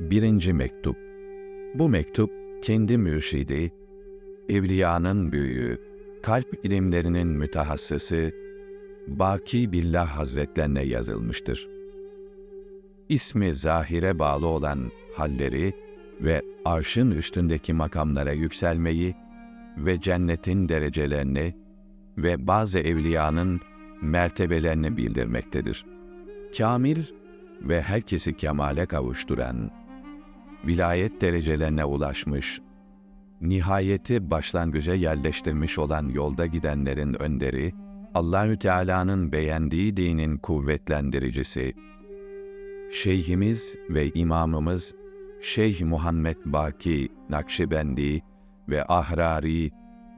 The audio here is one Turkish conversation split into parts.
Birinci mektup. Bu mektup kendi mürşidi, evliyanın büyüğü, kalp ilimlerinin mütehassısı, Baki Billah Hazretlerine yazılmıştır. İsmi zahire bağlı olan halleri ve arşın üstündeki makamlara yükselmeyi ve cennetin derecelerini ve bazı evliyanın mertebelerini bildirmektedir. Kamil ve herkesi kemale kavuşturan, vilayet derecelerine ulaşmış, nihayeti başlangıca yerleştirmiş olan yolda gidenlerin önderi, Allahü Teala'nın beğendiği dinin kuvvetlendiricisi, Şeyhimiz ve imamımız Şeyh Muhammed Baki Nakşibendi ve Ahrari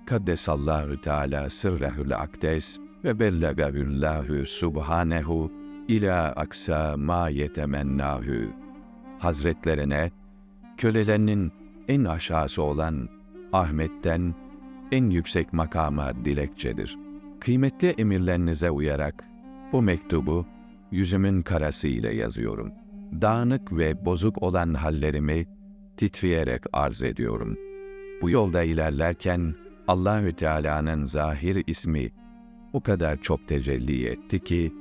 Kaddesallahu Teala sırrehül akdes ve bellagahullahu subhanehu ila aksa ma yetemennahu. Hazretlerine kölelerinin en aşağısı olan Ahmet'ten en yüksek makama dilekçedir. Kıymetli emirlerinize uyarak bu mektubu yüzümün karası ile yazıyorum. Dağınık ve bozuk olan hallerimi titreyerek arz ediyorum. Bu yolda ilerlerken Allahü Teala'nın zahir ismi o kadar çok tecelli etti ki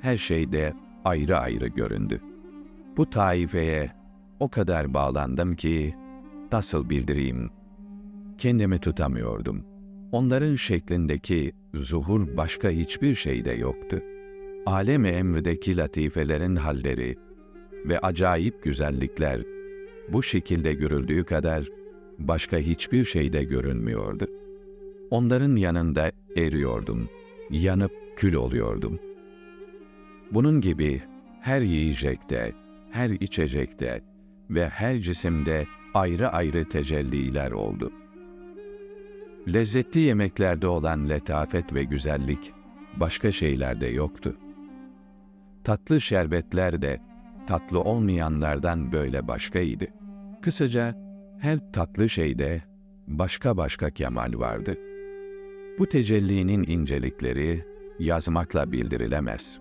her şeyde ayrı ayrı göründü. Bu taifeye o kadar bağlandım ki nasıl bildireyim? Kendimi tutamıyordum. Onların şeklindeki zuhur başka hiçbir şeyde yoktu. Alem-i emrdeki latifelerin halleri ve acayip güzellikler bu şekilde görüldüğü kadar başka hiçbir şeyde görünmüyordu. Onların yanında eriyordum, yanıp kül oluyordum. Bunun gibi her yiyecekte, her içecekte ve her cisimde ayrı ayrı tecelliler oldu. Lezzetli yemeklerde olan letafet ve güzellik başka şeylerde yoktu. Tatlı şerbetler de tatlı olmayanlardan böyle başkaydı. Kısaca her tatlı şeyde başka başka kemal vardı. Bu tecellinin incelikleri yazmakla bildirilemez.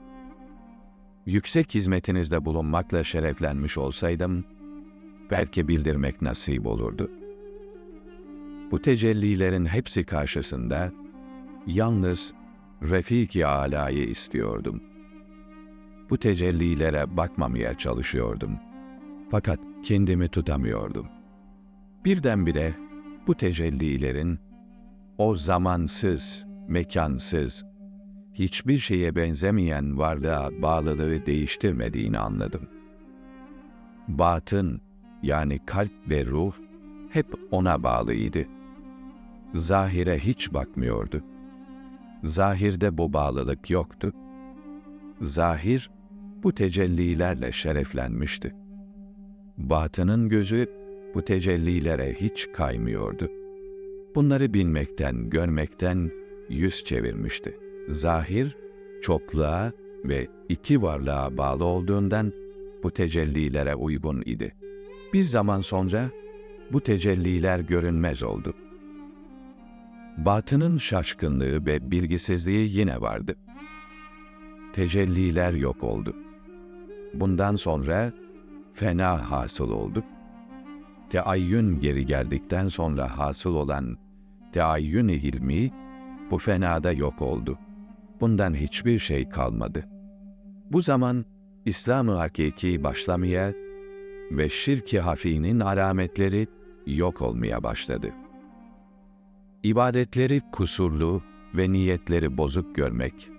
Yüksek hizmetinizde bulunmakla şereflenmiş olsaydım, belki bildirmek nasip olurdu. Bu tecellilerin hepsi karşısında yalnız Refik-i Ala'yı istiyordum. Bu tecellilere bakmamaya çalışıyordum. Fakat kendimi tutamıyordum. Birdenbire bu tecellilerin o zamansız, mekansız, hiçbir şeye benzemeyen varlığa bağlılığı değiştirmediğini anladım. Batın yani kalp ve ruh hep ona bağlıydı. Zahire hiç bakmıyordu. Zahirde bu bağlılık yoktu. Zahir bu tecellilerle şereflenmişti. Batının gözü bu tecellilere hiç kaymıyordu. Bunları bilmekten, görmekten yüz çevirmişti. Zahir, çokluğa ve iki varlığa bağlı olduğundan bu tecellilere uygun idi. Bir zaman sonra bu tecelliler görünmez oldu. Batının şaşkınlığı ve bilgisizliği yine vardı. Tecelliler yok oldu. Bundan sonra fena hasıl oldu. Teayyün geri geldikten sonra hasıl olan teayyün-i hilmi bu fenada yok oldu. Bundan hiçbir şey kalmadı. Bu zaman İslam-ı hakiki başlamaya ve şirk-i hafinin alametleri yok olmaya başladı. İbadetleri kusurlu ve niyetleri bozuk görmek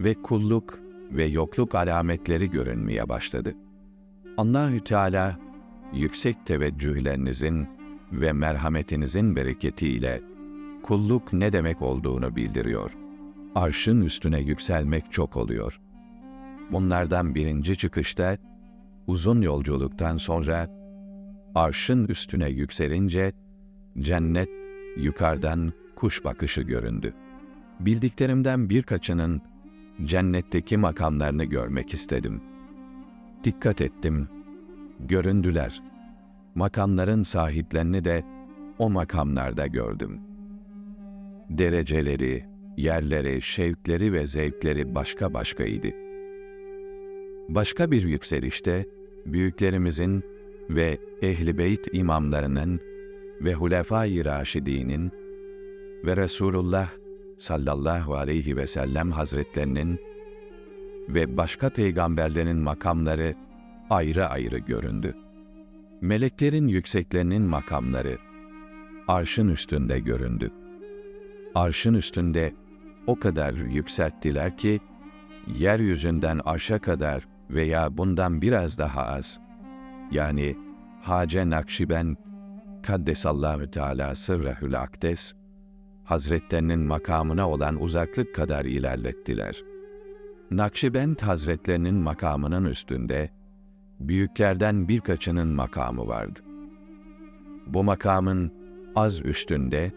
ve kulluk ve yokluk alametleri görünmeye başladı. Allahü Teala yüksek teveccühlerinizin ve merhametinizin bereketiyle kulluk ne demek olduğunu bildiriyor. Arşın üstüne yükselmek çok oluyor. Bunlardan birinci çıkışta uzun yolculuktan sonra arşın üstüne yükselince cennet yukarıdan kuş bakışı göründü. Bildiklerimden birkaçının cennetteki makamlarını görmek istedim. Dikkat ettim. Göründüler. Makamların sahiplerini de o makamlarda gördüm. Dereceleri, yerleri, şevkleri ve zevkleri başka başkaydı. Başka bir yükselişte büyüklerimizin ve Ehl-i Beyt imamlarının ve Hulefai Raşidinin ve Resulullah sallallahu aleyhi ve sellem hazretlerinin ve başka peygamberlerin makamları ayrı ayrı göründü. Meleklerin yükseklerinin makamları arşın üstünde göründü. Arşın üstünde o kadar yükselttiler ki yeryüzünden arşa kadar veya bundan biraz daha az yani Hace Nakşibend Kaddesallahu Teala Sırrahül Akdes Hazretlerinin makamına olan uzaklık kadar ilerlettiler. Nakşibend Hazretlerinin makamının üstünde büyüklerden birkaçının makamı vardı. Bu makamın az üstünde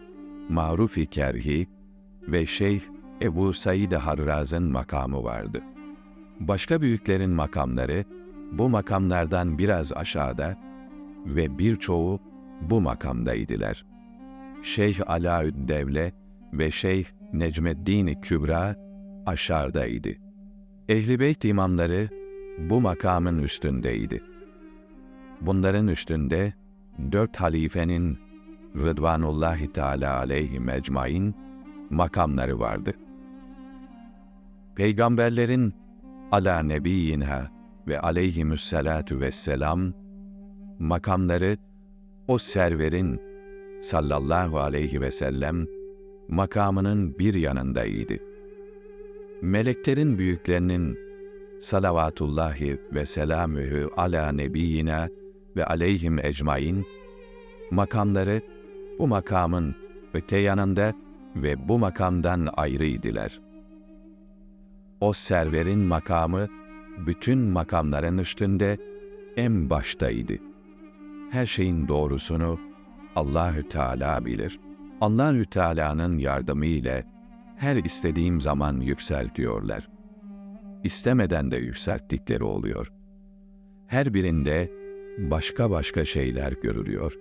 Maruf-i Kerhi ve Şeyh Ebu Said Harraz'ın makamı vardı. Başka büyüklerin makamları bu makamlardan biraz aşağıda ve birçoğu bu makamdaydılar. Şeyh Alaüddevle ve Şeyh Necmeddin Kübra aşağıdaydı. Ehl-i Beyt imamları bu makamın üstündeydi. Bunların üstünde dört halifenin Rıdvanullahi Teala aleyhi mecmain makamları vardı. Peygamberlerin ala nebiyyinha ve aleyhimüsselatu vesselam makamları o serverin sallallahu aleyhi ve sellem makamının bir yanındaydı. Meleklerin büyüklerinin salavatullahi ve selamühü ala nebiyyina ve aleyhim ecmain makamları bu makamın öte yanında ve bu makamdan ayrıydılar. O serverin makamı bütün makamların üstünde en baştaydı. Her şeyin doğrusunu Allahü Teala bilir. Allahü Teala'nın yardımı ile her istediğim zaman yükseltiyorlar. İstemeden de yükselttikleri oluyor. Her birinde başka başka şeyler görülüyor.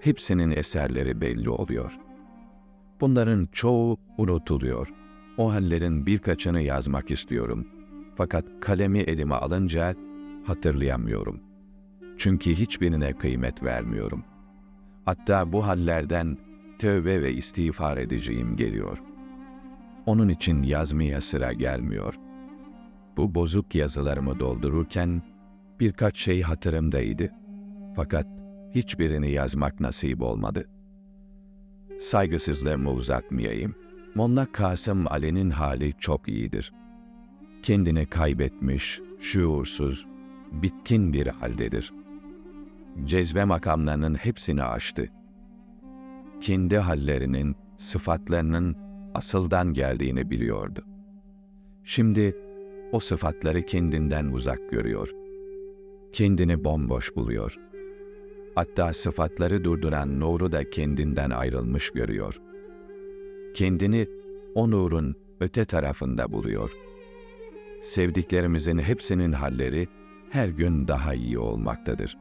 Hepsinin eserleri belli oluyor. Bunların çoğu unutuluyor. O hallerin birkaçını yazmak istiyorum. Fakat kalemi elime alınca hatırlayamıyorum. Çünkü hiçbirine kıymet vermiyorum. Hatta bu hallerden tövbe ve istiğfar edeceğim geliyor. Onun için yazmaya sıra gelmiyor. Bu bozuk yazılarımı doldururken birkaç şey hatırımdaydı. Fakat hiçbirini yazmak nasip olmadı. Saygısızlığımı uzatmayayım. Molla Kasım Ali'nin hali çok iyidir. Kendini kaybetmiş, şuursuz, bitkin bir haldedir. Cezbe makamlarının hepsini aştı. Kendi hallerinin, sıfatlarının asıldan geldiğini biliyordu. Şimdi o sıfatları kendinden uzak görüyor. Kendini bomboş buluyor. Hatta sıfatları durduran nuru da kendinden ayrılmış görüyor. Kendini o nurun öte tarafında buluyor. Sevdiklerimizin hepsinin halleri her gün daha iyi olmaktadır.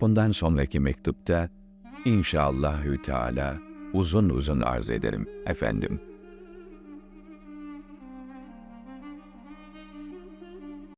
Bundan sonraki mektupta inşallahü teala uzun uzun arz ederim efendim.''